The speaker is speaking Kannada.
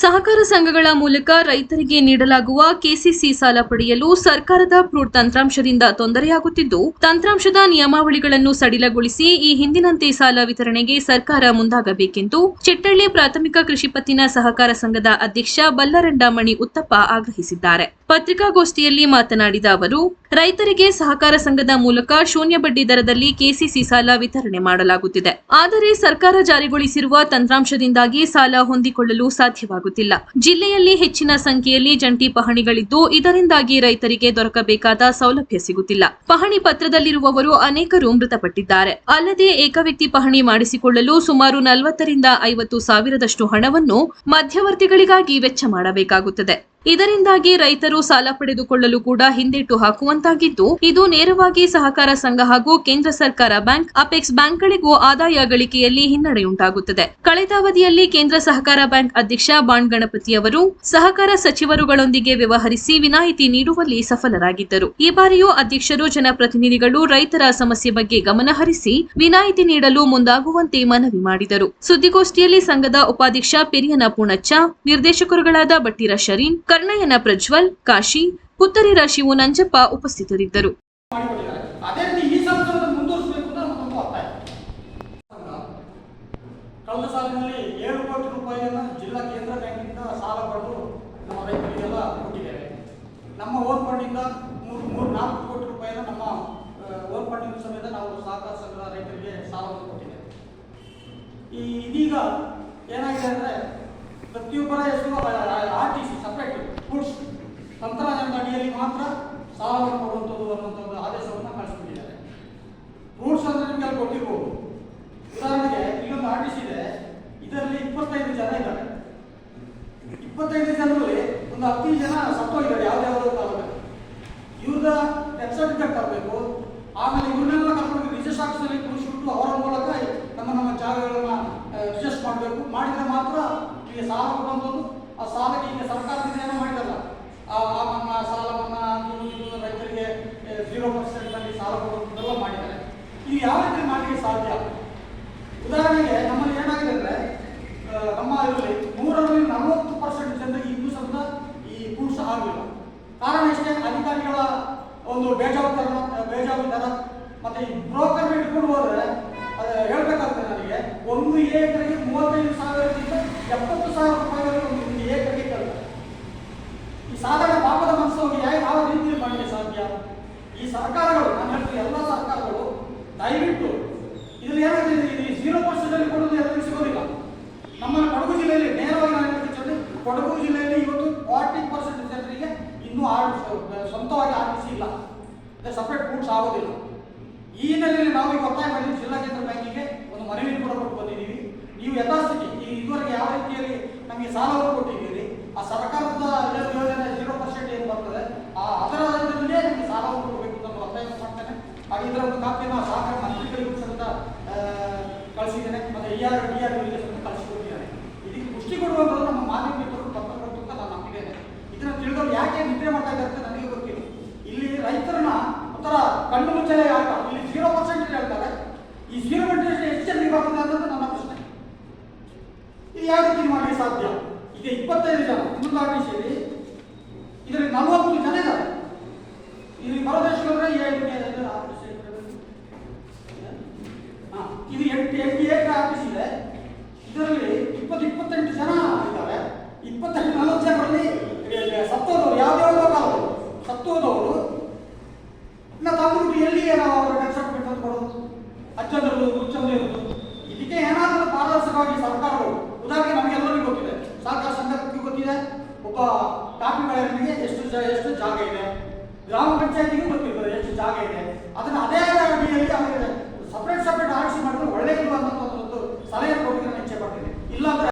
ಸಹಕಾರ ಸಂಘಗಳ ಮೂಲಕ ರೈತರಿಗೆ ನೀಡಲಾಗುವ ಕೆಸಿಸಿ ಸಾಲ ಪಡೆಯಲು ಸರ್ಕಾರದ ಪ್ರೂಟ್ ತಂತ್ರಾಂಶದಿಂದ ತೊಂದರೆಯಾಗುತ್ತಿದ್ದು, ತಂತ್ರಾಂಶದ ನಿಯಮಾವಳಿಗಳನ್ನು ಸಡಿಲಗೊಳಿಸಿ ಈ ಹಿಂದಿನಂತೆ ಸಾಲ ವಿತರಣೆಗೆ ಸರ್ಕಾರ ಮುಂದಾಗಬೇಕೆಂದು ಚಿಟ್ಟಳ್ಳಿ ಪ್ರಾಥಮಿಕ ಕೃಷಿ ಪತ್ತಿನ ಸಹಕಾರ ಸಂಘದ ಅಧ್ಯಕ್ಷ ಬಲ್ಲರಂಡಾಮಣಿ ಉತ್ತಪ್ಪ ಆಗ್ರಹಿಸಿದ್ದಾರೆ. ಪತ್ರಿಕಾಗೋಷ್ಠಿಯಲ್ಲಿ ಮಾತನಾಡಿದ ಅವರು ರೈತರಿಗೆ ಸಹಕಾರ ಸಂಘದ ಮೂಲಕ ಶೂನ್ಯ ಬಡ್ಡಿ ದರದಲ್ಲಿ ಕೆಸಿಸಿ ಸಾಲ ವಿತರಣೆ ಮಾಡಲಾಗುತ್ತಿದೆ. ಆದರೆ ಸರ್ಕಾರ ಜಾರಿಗೊಳಿಸಿರುವ ತಂತ್ರಾಂಶದಿಂದಾಗಿ ಸಾಲ ಹೊಂದಿಕೊಳ್ಳಲು ಸಾಧ್ಯವಾಗುತ್ತಿಲ್ಲ. ಜಿಲ್ಲೆಯಲ್ಲಿ ಹೆಚ್ಚಿನ ಸಂಖ್ಯೆಯಲ್ಲಿ ಜಂಟಿ ಪಹಣಿಗಳಿದ್ದು, ಇದರಿಂದಾಗಿ ರೈತರಿಗೆ ದೊರಕಬೇಕಾದ ಸೌಲಭ್ಯ ಸಿಗುತ್ತಿಲ್ಲ. ಪಹಣಿ ಪತ್ರದಲ್ಲಿರುವವರು ಅನೇಕರು ಮೃತಪಟ್ಟಿದ್ದಾರೆ. ಅಲ್ಲದೆ ಏಕವ್ಯಕ್ತಿ ಪಹಣಿ ಮಾಡಿಸಿಕೊಳ್ಳಲು ಸುಮಾರು ನಲವತ್ತರಿಂದ ಐವತ್ತು ಸಾವಿರದಷ್ಟು ಹಣವನ್ನು ಮಧ್ಯವರ್ತಿಗಳಿಗಾಗಿ ವೆಚ್ಚ ಮಾಡಬೇಕಾಗುತ್ತದೆ. ಇದರಿಂದಾಗಿ ರೈತರು ಸಾಲ ಪಡೆದುಕೊಳ್ಳಲು ಕೂಡ ಹಿಂದೇಟು ಹಾಕುವಂತಾಗಿದ್ದು, ಇದು ನೇರವಾಗಿ ಸಹಕಾರ ಸಂಘ ಹಾಗೂ ಕೇಂದ್ರ ಸರ್ಕಾರ ಬ್ಯಾಂಕ್, ಅಪೆಕ್ಸ್ ಬ್ಯಾಂಕ್ಗಳಿಗೂ ಆದಾಯ ಗಳಿಕೆಯಲ್ಲಿ ಹಿನ್ನಡೆಯುಂಟಾಗುತ್ತದೆ. ಕಳೆದ ಅವಧಿಯಲ್ಲಿ ಕೇಂದ್ರ ಸಹಕಾರ ಬ್ಯಾಂಕ್ ಅಧ್ಯಕ್ಷ ಬಾಣ್ ಗಣಪತಿ ಅವರು ಸಹಕಾರ ಸಚಿವರುಗಳೊಂದಿಗೆ ವ್ಯವಹರಿಸಿ ವಿನಾಯಿತಿ ನೀಡುವಲ್ಲಿ ಸಫಲರಾಗಿದ್ದರು. ಈ ಬಾರಿಯೂ ಅಧ್ಯಕ್ಷರು, ಜನಪ್ರತಿನಿಧಿಗಳು ರೈತರ ಸಮಸ್ಯೆ ಬಗ್ಗೆ ಗಮನಹರಿಸಿ ವಿನಾಯಿತಿ ನೀಡಲು ಮುಂದಾಗುವಂತೆ ಮನವಿ ಮಾಡಿದರು. ಸುದ್ದಿಗೋಷ್ಠಿಯಲ್ಲಿ ಸಂಘದ ಉಪಾಧ್ಯಕ್ಷ ಪೆರಿಯನ ಪೂಣಚ್ಚ, ನಿರ್ದೇಶಕರುಗಳಾದ ಬಟ್ಟಿರ ಶರೀನ್ ಕರ್ಣಯ್ಯನ ಪ್ರಜ್ವಲ್, ಕಾಶಿ ಪುತ್ತರಿರ ಶಿವು ನಂಜಪ್ಪ ಉಪಸ್ಥಿತರಿದ್ದರು. ಕಳೆದ ರೂಪಾಯಿಯನ್ನ ಜಿಲ್ಲಾ ಕೇಂದ್ರ ಬ್ಯಾಂಕಿನಿಂದ ಸಾಲ ಪಡೆದು ನಮ್ಮ ನಮ್ಮ ನಮ್ಮ ನಾವು ಸಹಕಾರ ರೈತರಿಗೆ ಸಾಲವನ್ನು ಕೊಟ್ಟಿದ್ದೇವೆ. ಈ ಇದೀಗ ಏನಾಗಿದೆ ಅಂದರೆ ಪ್ರತಿಯೊಬ್ಬರ ಹೆಸರು R T C separate goods ತಂತ್ರಜ್ಞಾನದ ಅಡಿಯಲ್ಲಿ ಮಾತ್ರ ಸಾಲವನ್ನು ಕೊಡುವಂಥದ್ದು ಅನ್ನುವಂಥ ಒಂದು ಆದೇಶವನ್ನು ಕಳಿಸ್ಬಿಟ್ಟಿದ್ದಾರೆ ರೂಲ್ಸ್ ಅಂದ್ರೆ ನಿಮ್ಗೆ ಅಲ್ಲಿ ಕೊಟ್ಟಿರ್ಬೋದು ಉದಾಹರಣೆಗೆ ಇಲ್ಲೊಂದು ಆರ್ ಟಿ ಸಿ ಇದೆ. ಇದರಲ್ಲಿ ಇಪ್ಪತ್ತೈದು ಜನ ಇದ್ದಾರೆ. ಇಪ್ಪತ್ತೈದು ಜನರಲ್ಲಿ ಒಂದು ಹದಿನೈದು ಜನ ಸತ್ತೋಗಿದ್ದಾರೆ. ಯಾವ್ದಾವ್ದೋ ಕಾಲದಲ್ಲಿ ಇವ್ರದ ಡೆತ್ ತರಬೇಕು. ಆಮೇಲೆ ಇವ್ರನ್ನೆಲ್ಲ ಕರ್ಕೊಂಡು ರಿಜಿಸ್ಟ್ ಆಫೀಸಲ್ಲಿ ಕೂರಿಸ್ಬಿಟ್ಟು ಅವರ ಮೂಲಕ ನಮ್ಮ ನಮ್ಮ ಜಾಗಗಳನ್ನ ರಿಜಿಸ್ಟ್ ಮಾಡಬೇಕು. ಮಾಡಿದ್ರೆ ಮಾತ್ರ ಈಗ ಸಾಲ ಕೊಡುವಂಥದ್ದು. ಆ ಸಾಲಕ್ಕೆ ಈಗ ಸರ್ಕಾರದಿಂದ ಏನೋ ಮಾಡಿದಲ್ಲ. ಆ ಮನ್ನಾ ಸಾಲ ಮನ್ನಾ ಅದು ಇದು ರೈತರಿಗೆ ಜೀರೋ ಪರ್ಸೆಂಟ್ನಲ್ಲಿ ಸಾಲ ಕೊಡುವಂಥದ್ದೆಲ್ಲ ಮಾಡಿದ್ದಾರೆ. ಇದು ಯಾವ ರೀತಿ ಮಾಡಲಿಕ್ಕೆ ಸಾಧ್ಯ? ಉದಾಹರಣೆಗೆ ನಮ್ಮಲ್ಲಿ ಏನಾಗಿದೆ ಅಂದರೆ ನಮ್ಮ ಇದರಲ್ಲಿ ನೂರರಲ್ಲಿ ನಲವತ್ತು ಪರ್ಸೆಂಟ್ ಜನರಿಗೆ ಇನ್ನೂ ಸಹ ಈ ಪುರುಷ ಆಗಲಿಲ್ಲ. ಕಾರಣ ಇಷ್ಟೇ, ಅಧಿಕಾರಿಗಳ ಒಂದು ಬೇಜವಾಬ್ದಾರ ಬೇಜವಾಬ್ದಾರ. ಮತ್ತೆ ಈ ಬ್ರೋಕರ್ ಹಿಡ್ಕೊಂಡು ಹೋದ್ರೆ, ಅದು ಹೇಳ್ಬೇಕಾಗ್ತದೆ ನನಗೆ, ಒಂದು ಏಕರಿಗೆ ಮೂವತ್ತೈದು ಸಾವಿರದಿಂದ ಎಪ್ಪತ್ತು ಸಾವಿರ ರೂಪಾಯಿವರೆಗೆ ಒಂದು ಏಕರಿಗೆ ಕೇಳ್ತಾರೆ ಈ ಸಾಧಾರಣ ಪಾಪದ ಮನಸ್ಸು ಯಾವ ಯಾವ ರೀತಿಯಲ್ಲಿ ಮಾಡಲಿಕ್ಕೆ ಸಾಧ್ಯ ಈ ಸರ್ಕಾರಗಳು ನಾನು ಹೇಳ್ತೀನಿ ಎಲ್ಲ ಸರ್ಕಾರಗಳು, ದಯವಿಟ್ಟು ಇದ್ರಲ್ಲಿ ಏನಾಗಿದೆ ಈ ಜೀರೋ ಪರ್ಸೆಂಟಲ್ಲಿ ಕೊಡೋದು ಎಲ್ಲರಿಗೂ ಸಿಗೋದಿಲ್ಲ. ನಮ್ಮ ಕೊಡಗು ಜಿಲ್ಲೆಯಲ್ಲಿ ನೇರವಾಗಿ ನಾನು ಹೇಳ್ತೀನಿ ಕೊಡಗು ಜಿಲ್ಲೆಯಲ್ಲಿ ಇವತ್ತು ಫಾರ್ಟಿ ಪರ್ಸೆಂಟ್ ಜನರಿಗೆ ಇನ್ನೂ ಆರ್ ಸ್ವಂತವಾಗಿ ಆರ್ ಟಿ ಸಪ್ರೇಟ್ ಗೂಡ್ಸ್ ಆಗೋದಿಲ್ಲ. ಈ ಹಿನ್ನೆಲೆಯಲ್ಲಿ ನಾವು ಈಗ ಒತ್ತಾಯ ಮಾಡಿದ್ವಿ, ಜಿಲ್ಲಾ ಕೇಂದ್ರ ಬ್ಯಾಂಕಿಗೆ ಒಂದು ಮನವಿಯನ್ನು ಕೂಡ ಕೊಟ್ಟು ಬಂದಿದ್ದೀವಿ. ನೀವು ಯಥಾಸ್ಥಿತಿ ಈ ಇದುವರೆಗೆ ಯಾವ ರೀತಿಯಲ್ಲಿ ನಮಗೆ ಸಾಲವನ್ನು ಕೊಟ್ಟಿದ್ದೀರಿ ಆ ಸರ್ಕಾರದ ಏನು ಯೋಜನೆ ಜೀರೋ ಪರ್ಸೆಂಟ್ ಏನು ಬರ್ತದೆ ಆ ಅದರ ಇದರಲ್ಲೇ ನಿಮಗೆ ಸಾಲವನ್ನು ಕೊಡಬೇಕು ಅಂತ ಒತ್ತಾಯ ಮಾಡ್ತೇನೆ ಹಾಗೆ ಇದರ ಒಂದು ಕಾಪಿಯನ್ನು ಸಹಕಾರ ಮಂತ್ರಿಗಳಿಗೂ ಸಹಿತ ಆ, ಇ ಆರ್ ಡಿ ಆರ್ ಇದಕ್ಕೆ ಪುಷ್ಟಿ ನಮ್ಮ ಮಾಜಿ ಮಿತ್ರರು ಪತ್ರಕರ್ತರು ಅಂತ ನಾನು ನಂಬಿದ್ದೇನೆ. ಇದನ್ನ ತಿಳಿದವರು ಯಾಕೆ ನಿದ್ರೆ ಮಾಡ್ತಾ ಇದ್ದಾರೆ ಅಂತ ನನಗೆ ಗೊತ್ತಿಲ್ಲ. ಇಲ್ಲಿ ರೈತರನ್ನ ಒಂಥರ ಕಣ್ಣು ಮುಚ್ಚಲೆ ಆಟ ಇಲ್ಲಿ. ಜೀರೋ ಪರ್ಸೆಂಟ್ ಹೇಳ್ತಾರೆ. ಈ ಜೀರೋ ಪರ್ಸೆಂಟ್ ಎಷ್ಟು ಜನರಿಗೆ ಬರ್ತದೆ ಅನ್ನೋದು ನನ್ನ ಪ್ರಶ್ನೆ. ಇದು ಯಾವ ರೀತಿ ಮಾಡಲಿಕ್ಕೆ ಸಾಧ್ಯ? ಈಗ ಇಪ್ಪತ್ತೈದು ಜನ. ಇನ್ನೊಂದು ಸೇರಿ ಇದರಲ್ಲಿ ನಲವತ್ತು ಜನ ಇದ್ದಾರೆ. ಇಲ್ಲಿ ಪರದೇಶಗಳಂದ್ರೆ ಏನು ಆಫೀಸ್ ಹಾ, ಇದು ಎಂಟು ಎಂಟು ಏಕರ್ ಆಫೀಸ್ ಇದೆ ಇದರಲ್ಲಿ ಇಪ್ಪತ್ತು, ಇಪ್ಪತ್ತೆಂಟು ಜನ ಇದ್ದಾರೆ. ಇಪ್ಪತ್ತೆಂಟು, ನಲವತ್ತು ಜನರಲ್ಲಿ ಸತ್ತೋದವರು. ಯಾವ್ಯಾವುದೋ ಕಾಲದವರು ಸತ್ತೋದವರು. ಇಲ್ಲ ತಂದ್ಬಿಟ್ಟು ಎಲ್ಲಿಗೆ ನಾವು ಅವರ ಸರ್ಟಿಫಿಕೇಟ್ ತಂದು ಕೊಡೋದು ಅಜ್ಜಂದಿರೋದು ಹುಚ್ಚಂದಿರೋದು ಇದಕ್ಕೆ ಏನಾದರೂ ಪಾರದರ್ಶಕವಾಗಿ ಸರ್ಕಾರಗಳು ನಮಗೆ ನಮಗೆಲ್ಲರಿಗೂ ಗೊತ್ತಿದೆ. ಸಹಕಾರ ಸಂಘಕ್ಕೆ ಗೊತ್ತಿದೆ. ಒಬ್ಬ ಕಾಫಿ ಬೆಳೆಗಳಿಗೆ ಎಷ್ಟು ಎಷ್ಟು ಜಾಗ ಇದೆ. ಗ್ರಾಮ ಪಂಚಾಯತಿಗೂ ಗೊತ್ತಿರ್ತದೆ ಎಷ್ಟು ಜಾಗ ಇದೆ. ಅದನ್ನು ಅದೇ ಅಡಿಯಲ್ಲಿ ಅವರಿಗೆ ಸಪ್ರೇಟ್ ಸಪ್ರೇಟ್ ಆರಿಸಿ ಮಾಡಿದ್ರೆ ಒಳ್ಳೆಯದು ಅನ್ನೋ ಒಂದು ಸಲಹೆ ಕೊಟ್ಟು